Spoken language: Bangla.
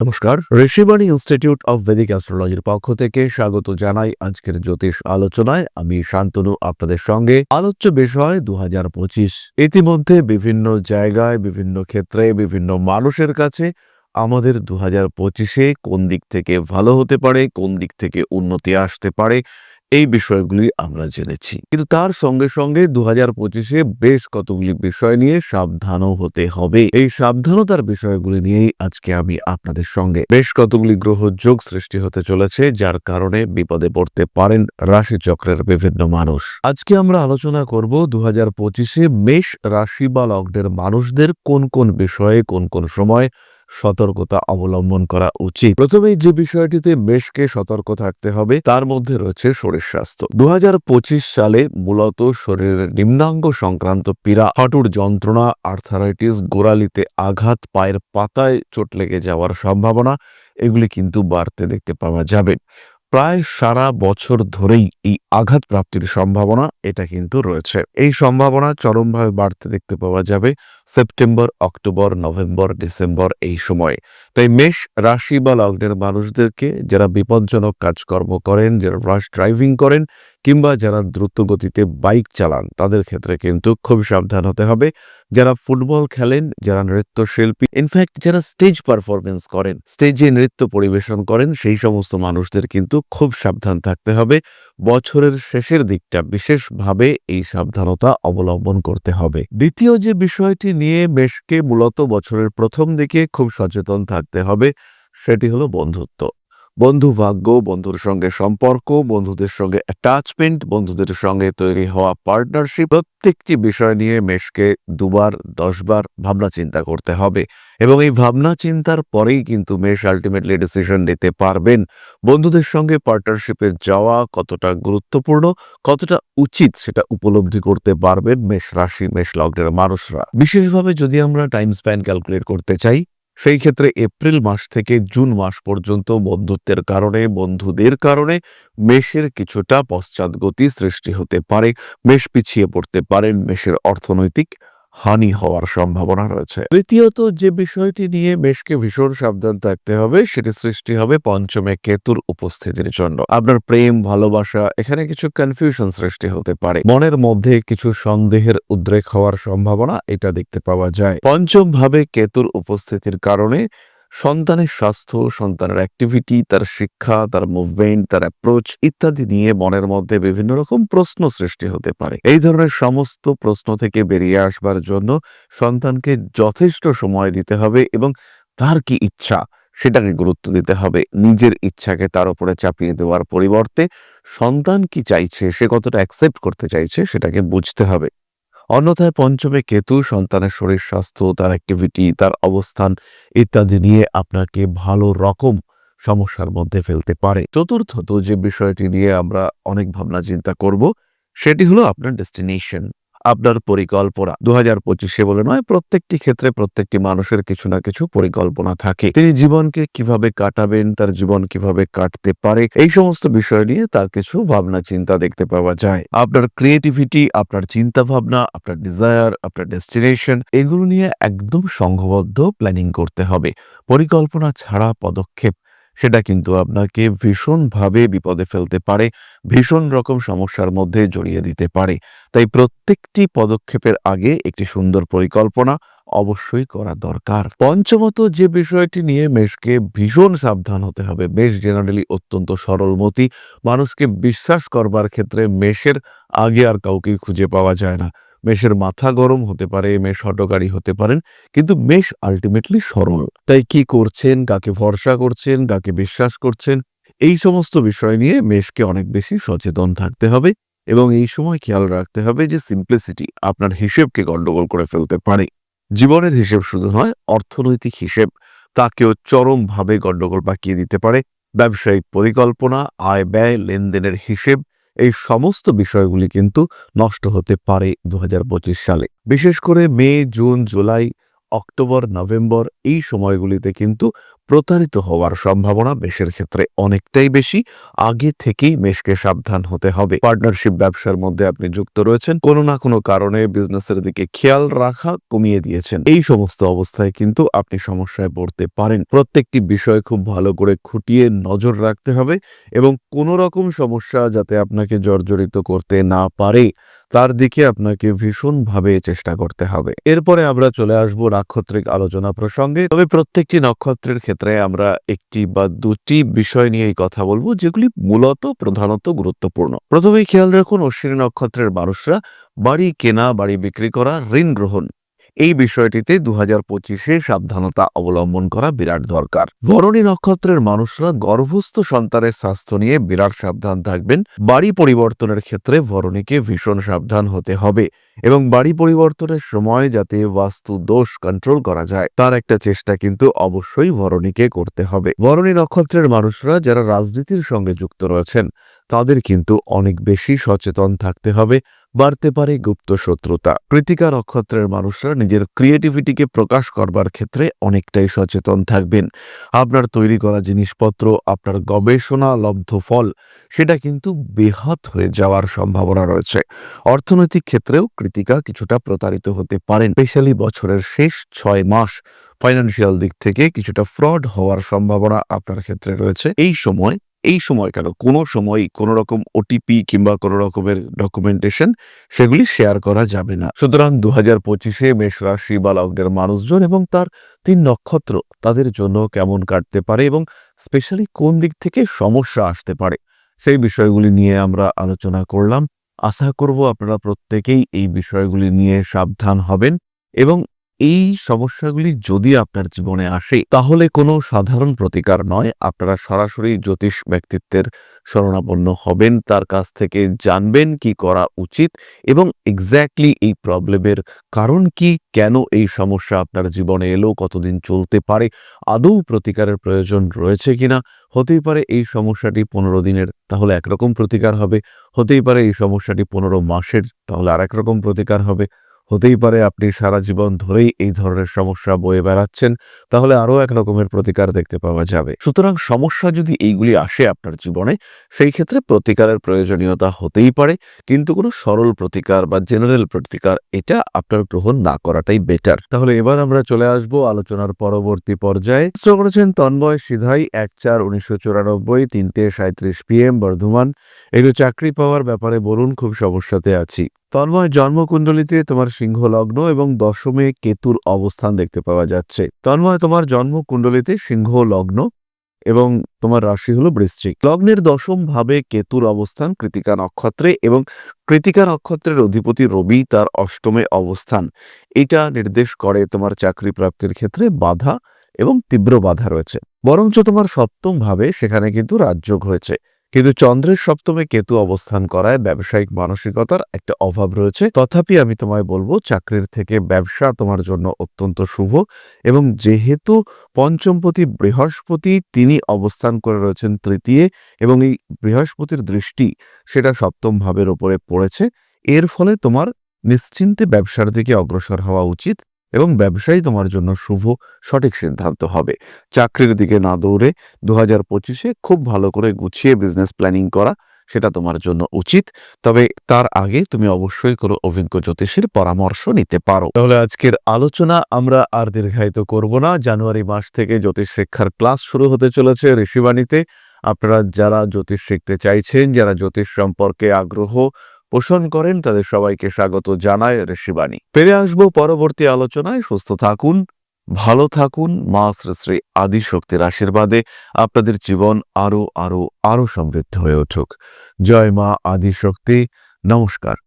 নমস্কার, ঋষিবাণী ইনস্টিটিউট অব বেদিক অ্যাস্ট্রোলজির পক্ষ থেকে স্বাগত জানাই আজকের জ্যোতিষ আলোচনায়। আমি শান্তনু, আপনাদের সঙ্গে। আলোচ্য বিষয় দু হাজার পঁচিশ। ইতিমধ্যে বিভিন্ন জায়গায়, বিভিন্ন ক্ষেত্রে, বিভিন্ন মানুষের কাছে আমাদের দু হাজার পঁচিশে কোন দিক থেকে ভালো হতে পারে, কোন দিক থেকে উন্নতি আসতে পারে এই বিষয়গুলি আমরা জেনেছি। কিন্তু তার সঙ্গে সঙ্গে দু হাজার পঁচিশে বেশ কতগুলি বিষয় নিয়ে সাবধানও হতে হবে। এই সাবধানতার বিষয়গুলি নিয়েই আজকে আমি আপনাদের সঙ্গে বেশ কতগুলি গ্রহ যোগ সৃষ্টি হতে চলেছে, যার কারণে বিপদে পড়তে পারেন রাশিচক্রের বিভিন্ন মানুষ। আজকে আমরা আলোচনা করব দু হাজার পঁচিশে মেষ রাশি বা লগ্নের মানুষদের কোন কোন বিষয়ে কোন কোন সময় সতর্কতা অবলম্বন করা উচিত। প্রথমেই যে বিষয়টিতে মেষকে সতর্ক থাকতে হবে, তার মধ্যে রয়েছে শরীর স্বাস্থ্য। দু হাজার পঁচিশ সালে মূলত শরীরের নিম্নাঙ্গ সংক্রান্ত পীড়া, হাঁটুর যন্ত্রণা, আর্থারাইটিস, গোড়ালিতে আঘাত, পায়ের পাতায় চোট লেগে যাওয়ার সম্ভাবনা, এগুলি কিন্তু বাড়তে দেখতে পাওয়া যাবে। প্রায় সারা বছর ধরেই এই আঘাত প্রাপ্তির সম্ভাবনা এটা কিন্তু রয়েছে। এই সম্ভাবনা চরমভাবে বাড়তে দেখতে পাওয়া যাবে সেপ্টেম্বর, অক্টোবর, নভেম্বর, ডিসেম্বর এই সময়ে। তাই মেষ রাশি বা লগ্নের মানুষদেরকে যারা বিপজ্জনক কাজকর্ম করেন, যারা রাশ ড্রাইভিং করেন কিংবা যারা দ্রুত গতিতে বাইক চালান, তাদের ক্ষেত্রে কিন্তু খুব সাবধান হতে হবে। যারা ফুটবল খেলেন, যারা নৃত্যশিল্পী, ইনফ্যাক্ট যারা স্টেজ পারফরমেন্স করেন, স্টেজে নৃত্য পরিবেশন করেন, সেই সমস্ত মানুষদের কিন্তু খুব সাবধান থাকতে হবে। বছরের শেষের দিকটা বিশেষভাবে এই সাবধানতা অবলম্বন করতে হবে। দ্বিতীয় যে বিষয়টি নিয়ে মেষকে মূলত বছরের প্রথম দিকে খুব সচেতন থাকতে হবে, সেটি হলো বন্ধুত্ব। বন্ধু ভাগ্য বন্ধুর সঙ্গে সম্পর্ক, বন্ধুদের সঙ্গে অ্যাটাচমেন্ট বন্ধুদের সঙ্গে তৈরি হওয়া পার্টনারশিপ প্রত্যেকটি বিষয় নিয়ে মেষকে দুবার, দশবার ভাবনা চিন্তা করতে হবে। এবং এই ভাবনা চিন্তার পরেই কিন্তু মেষ আলটিমেটলি ডিসিশন নিতে পারবেন বন্ধুদের সঙ্গে পার্টনারশিপে যাওয়া কতটা গুরুত্বপূর্ণ, কতটা উচিত সেটা উপলব্ধি করতে পারবেন মেষ রাশি, মেষ লগ্নের মানুষরা। বিশেষভাবে যদি আমরা টাইম স্প্যান ক্যালকুলেট করতে চাই সেই ক্ষেত্রে এপ্রিল মাস থেকে জুন মাস পর্যন্ত বন্ধুত্বের কারণে, বন্ধুদের কারণে মেষের কিছুটা পশ্চাৎগতি সৃষ্টি হতে পারে, মেষ পিছিয়ে পড়তে পারেন, মেষের অর্থনৈতিক হানি হওয়ার সম্ভাবনা রয়েছে। তৃতীয়ত যে বিষয়টি নিয়ে মেষকে ভীষণ সাবধান থাকতে হবে সেটি সৃষ্টি হবে পঞ্চমে কেতুর উপস্থিতির জন্য। আপনার প্রেম, ভালোবাসা, এখানে কিছু কনফিউশন সৃষ্টি হতে পারে। মনের মধ্যে কিছু সন্দেহের উদ্রেক হওয়ার সম্ভাবনা এটা দেখতে পাওয়া যায়। পঞ্চম ভাবে কেতুর উপস্থিতির কারণে সন্তানের স্বাস্থ্য, সন্তানের অ্যাক্টিভিটি তার শিক্ষা, তার মুভমেন্ট তার অ্যাপ্রোচ ইত্যাদি নিয়ে মনের মধ্যে বিভিন্ন রকম প্রশ্ন সৃষ্টি হতে পারে। এই ধরনের সমস্ত প্রশ্ন থেকে বেরিয়ে আসবার জন্য সন্তানকে যথেষ্ট সময় দিতে হবে এবং তার কি ইচ্ছা সেটাকে গুরুত্ব দিতে হবে। নিজের ইচ্ছাকে তার উপরে চাপিয়ে দেওয়ার পরিবর্তে সন্তান কি চাইছে, সে কতটা অ্যাকসেপ্ট করতে চাইছে সেটাকে বুঝতে হবে। অন্যথায় পঞ্চমে কেতু সন্তানের শরীর, স্বাস্থ্য, তার অ্যাক্টিভিটি তার অবস্থান ইত্যাদি নিয়ে আপনাকে ভালো রকম সমস্যার মধ্যে ফেলতে পারে। চতুর্থত যে বিষয়টি নিয়ে আমরা অনেক ভাবনা চিন্তা করব, সেটি হলো আপনার ডেস্টিনেশন আপনার পরিকল্পনা। দু হাজার পঁচিশে বলে নয়, প্রত্যেকটি ক্ষেত্রে প্রত্যেকটি মানুষের কিছু না কিছু পরিকল্পনা থাকে। তিনি জীবনকে কীভাবে কাটাবেন, তার জীবন কীভাবে কাটতে পারে, এই সমস্ত বিষয় নিয়ে তার কিছু ভাবনা চিন্তা দেখতে পাওয়া যায়। আপনার ক্রিয়েটিভিটি আপনার চিন্তা ভাবনা, আপনার ডিজায়ার আপনার ডেস্টিনেশন এগুলো নিয়ে একদম সংঘবদ্ধ প্ল্যানিং করতে হবে। পরিকল্পনা ছাড়া পদক্ষেপ সেটা কিন্তু আপনাকে ভীষণভাবে বিপদে ফেলতে পারে, ভীষণ রকম সমস্যার মধ্যে জড়িয়ে দিতে পারে। তাই প্রত্যেকটি পদক্ষেপের আগে একটি সুন্দর পরিকল্পনা অবশ্যই করা দরকার। পঞ্চমত যে বিষয়টি নিয়ে মেষকে ভীষণ সাবধান হতে হবে, মেষ জেনারেলি অত্যন্ত সরলমতি, মানুষকে বিশ্বাস করবার ক্ষেত্রে মেষের আগে আর কাউকে খুঁজে পাওয়া যায় না। মেষের মাথা গরম হতে পারে, মেষ হটকারী হতে পারেন, কিন্তু মেষ আলটিমেটলি সরল। তাই কি করছেন, কাকে ভরসা করছেন, কাকে বিশ্বাস করছেন, এই সমস্ত বিষয় নিয়ে মেষকে অনেক বেশি সচেতন থাকতে হবে এবং এই সময় খেয়াল রাখতে হবে যে সিম্পলিসিটি আপনার হিসেবকে গণ্ডগোল করে ফেলতে পারে। জীবনের হিসেব শুধু নয়, অর্থনৈতিক হিসেব তাকেও চরমভাবে গণ্ডগোল পাকিয়ে দিতে পারে। ব্যবসায়িক পরিকল্পনা, আয়, ব্যয়, লেনদেনের হিসেব এই সমস্ত বিষয়গুলি কিন্তু নষ্ট হতে পারে দু হাজার পঁচিশ সালে। বিশেষ করে May, June, July, October, November এই সময়গুলিতে কিন্তু প্রতারিত হওয়ার সম্ভাবনা মেষের ক্ষেত্রে অনেকটাই বেশি। আগে থেকেই মেষকে সাবধান হতে হবে। পার্টনারশিপ ব্যবসার মধ্যে আপনি যুক্ত রয়েছেন। কোনো না কোনো কারণে বিজনেসের দিকে খেয়াল রাখা কমিয়ে দিয়েছেন। এই সমস্ত অবস্থায় কিন্তু আপনি সমস্যায় পড়তে পারেন। প্রত্যেকটি বিষয় খুব ভালো করে খুঁটিয়ে নজর রাখতে হবে এবং কোনো রকম সমস্যা যাতে আপনাকে জর্জরিত করতে না পারে, তার দিকে আপনাকে ভীষণভাবে চেষ্টা করতে হবে। এরপরে আমরা চলে আসব নাক্ষত্রিক আলোচনা প্রসঙ্গে। তবে প্রত্যেকটি নক্ষত্রের ক্ষেত্রে আমরা একটি বা দুটি বিষয় নিয়েই কথা বলব যেগুলি মূলত প্রধানত গুরুত্বপূর্ণ। প্রথমেই খেয়াল রাখুন অশ্বিনী নক্ষত্রের মানুষরা বাড়ি কেনা, বাড়ি বিক্রি করা, ঋণ গ্রহণ। এই বিষয়টিতে দু হাজার পঁচিশে সাবধানতা অবলম্বন করা বিরাট দরকার। ভরণী নক্ষত্রের মানুষরা গর্ভস্থ সন্তানের স্বাস্থ্য নিয়ে বিরাট সাবধান থাকবেন। বাড়ি পরিবর্তনের ক্ষেত্রে ভরণীকে ভীষণ সাবধান হতে হবে এবং বাড়ি পরিবর্তনের সময় যাতে বাস্তু দোষ কন্ট্রোল করা যায়, তার একটা চেষ্টা কিন্তু অবশ্যই ভরণীকে করতে হবে। ভরণী নক্ষত্রের মানুষরা যারা রাজনীতির সঙ্গে যুক্ত রয়েছেন, তাদের কিন্তু অনেক বেশি সচেতন থাকতে হবে। বাড়তে পারে গুপ্ত শত্রুতা। কৃতিকা নক্ষত্রের মানুষরা নিজের ক্রিয়েটিভিটিকে প্রকাশ করবার ক্ষেত্রে অনেকটাই সচেতন থাকবেন। আপনার তৈরি করা জিনিসপত্র, আপনার গবেষণা লব্ধ ফল, সেটা কিন্তু বেহাত হয়ে যাওয়ার সম্ভাবনা রয়েছে। অর্থনৈতিক ক্ষেত্রেও কৃতিকা কিছুটা প্রতারিত হতে পারেন, স্পেশালি বছরের শেষ ছয় মাস। ফাইন্যান্সিয়াল দিক থেকে কিছুটা ফ্রড হওয়ার সম্ভাবনা আপনার ক্ষেত্রে রয়েছে। এই সময় এই সময় কেন? কোনো সময় কোনো রকম ওটিপি কিংবা কোনো রকমের ডকুমেন্টেশন সেগুলি শেয়ার করা যাবে না। সুতরাং দু হাজার পঁচিশে মেষ রাশি বা লগ্নের মানুষজন এবং তার তিন নক্ষত্র তাদের জন্য কেমন কাটতে পারে এবং স্পেশালি কোন দিক থেকে সমস্যা আসতে পারে সেই বিষয়গুলি নিয়ে আমরা আলোচনা করলাম। আশা করব আপনারা প্রত্যেকেই এই বিষয়গুলি নিয়ে সাবধান হবেন এবং এই সমস্যাগুলি যদি আপনার জীবনে আসে, তাহলে কোনো সাধারণ প্রতিকার নয়। আপনারা সরাসরি জ্যোতিষ ব্যক্তিত্বের শরণাপন্ন হবেন, তার কাছ থেকে জানবেন কি করা উচিত এবং এক্স্যাক্টলি এই প্রবলেমের কারণ কি, কেন এই সমস্যা আপনার জীবনে এলো, কতদিন চলতে পারে, আদৌ প্রতিকারের প্রয়োজন রয়েছে কিনা? হতেই পারে এই সমস্যাটি পনেরো দিনের, তাহলে একরকম প্রতিকার হবে। হতেই পারে এই সমস্যাটি পনেরো মাসের, তাহলে আর রকম প্রতিকার হবে। হতেই পারে আপনি সারা জীবন ধরেই এই ধরনের সমস্যা বয়ে বেড়াচ্ছেন, তাহলে আরও এক রকমের প্রতিকার দেখতে পাওয়া যাবে। সুতরাং সমস্যা যদি এইগুলি আসে আপনার জীবনে, সেই ক্ষেত্রে প্রতিকারের প্রয়োজনীয়তা হতেই পারে, কিন্তু কোনো সরল প্রতিকার বা জেনারেল প্রতিকার এটা আপনার গ্রহণ না করাটাই বেটার তাহলে এবার আমরা চলে আসব আলোচনার পরবর্তী পর্যায়ে। উৎস করেছেন তন্ময় সিধাই, এক চার, উনিশশো চুরানব্বই, তিনটে সাঁত্রিশ পিএম বর্ধমান। এগুলো চাকরি পাওয়ার ব্যাপারে বলুন, খুব সমস্যাতে আছি। তন্ময় জন্মকুণ্ডলিতে তোমার সিংহ লগ্ন এবং দশমে কেতুর অবস্থান দেখতে পাওয়া যাচ্ছে। তন্ময়, তোমার জন্মকুণ্ডলিতে সিংহ লগ্ন এবং তোমার রাশি হলো বৃশ্চিক। লগ্নের দশম ভাবে কেতুর অবস্থান কৃতিকা নক্ষত্রে এবং কৃতিকা নক্ষত্রের অধিপতি রবি তার অষ্টমে অবস্থান। এটা নির্দেশ করে তোমার চাকরি প্রাপ্তির ক্ষেত্রে বাধা এবং তীব্র বাধা রয়েছে। বরঞ্চ তোমার সপ্তম ভাবে সেখানে কিন্তু রাজযোগ হয়েছে। কিন্তু চন্দ্রের সপ্তমে কেতু অবস্থান করায় ব্যবসায়িক মানসিকতার একটা অভাব রয়েছে। তথাপি আমি তোমায় বলব, চাকরির থেকে ব্যবসা তোমার জন্য অত্যন্ত শুভ এবং যেহেতু পঞ্চমপতি বৃহস্পতি তিনি অবস্থান করে রয়েছেন তৃতীয় এবং এই বৃহস্পতির দৃষ্টি সেটা সপ্তম ভাবের ওপরে পড়েছে, এর ফলে তোমার নিশ্চিন্তে ব্যবসার দিকে অগ্রসর হওয়া উচিত। এবং ব্যবসায়ী তোমার জন্য শুভ, সঠিক সিদ্ধান্ত হবে। চাকরির দিকে না দৌড়ে দু হাজার পঁচিশে খুব ভালো করে গুছিয়ে বিজনেস প্ল্যানিং করা, সেটা তোমার জন্য উচিত। তবে তার আগে তুমি অবশ্যই কোনো অভিজ্ঞ জ্যোতিষীর পরামর্শ নিতে পারো। তাহলে আজকের আলোচনা আমরা আর দীর্ঘায়িত করব না। জানুয়ারি মাস থেকে জ্যোতিষ শিক্ষার ক্লাস শুরু হতে চলেছে ঋষিবাণীতে। আপনারা যারা জ্যোতিষ শিখতে চাইছেন, যারা জ্যোতিষ সম্পর্কে আগ্রহ পোষণ করেন। তাদের সবাইকে স্বাগত জানায় ঋষিবাণী। ফিরে আসব পরবর্তী আলোচনায়। সুস্থ থাকুন, ভালো থাকুন। মা শ্রী আদিশক্তির আশীর্বাদে আপনাদের জীবন আরও আরও আরও সমৃদ্ধ হয়ে উঠুক। জয় মা আদিশক্তি। নমস্কার।